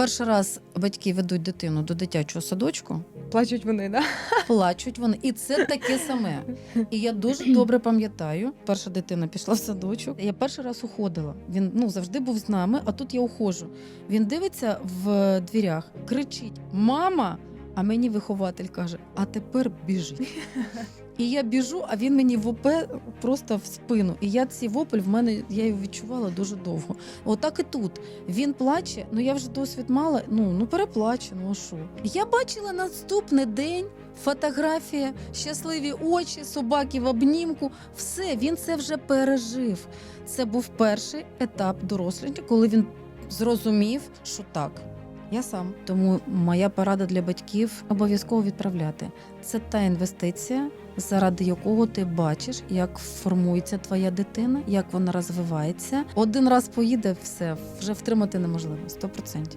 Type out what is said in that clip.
Перший раз батьки ведуть дитину до дитячого садочку, Плачуть вони, да? плачуть вони, і це таке саме. І я дуже добре пам'ятаю. Перша дитина пішла в садочок. Я перший раз уходила. Він ну завжди був з нами, а тут я уходжу. Він дивиться в дверях, кричить: Мама! А мені вихователь каже: а тепер біжи. І я біжу, а він мені в ОП просто в спину. І я цей вопль в мене я його відчувала дуже довго. Отак і тут. Він плаче, ну я вже досвід мала. Ну ну переплаче, ну а що? Я бачила наступний день. Фотографія, щасливі очі, собаки в обнімку. Все, він це вже пережив. Це був перший етап дорослення, коли він зрозумів, що так. Я сам. Тому моя порада для батьків обов'язково відправляти. Це та інвестиція, заради якого ти бачиш, як формується твоя дитина, як вона розвивається. Один раз поїде, все вже втримати неможливо 100%.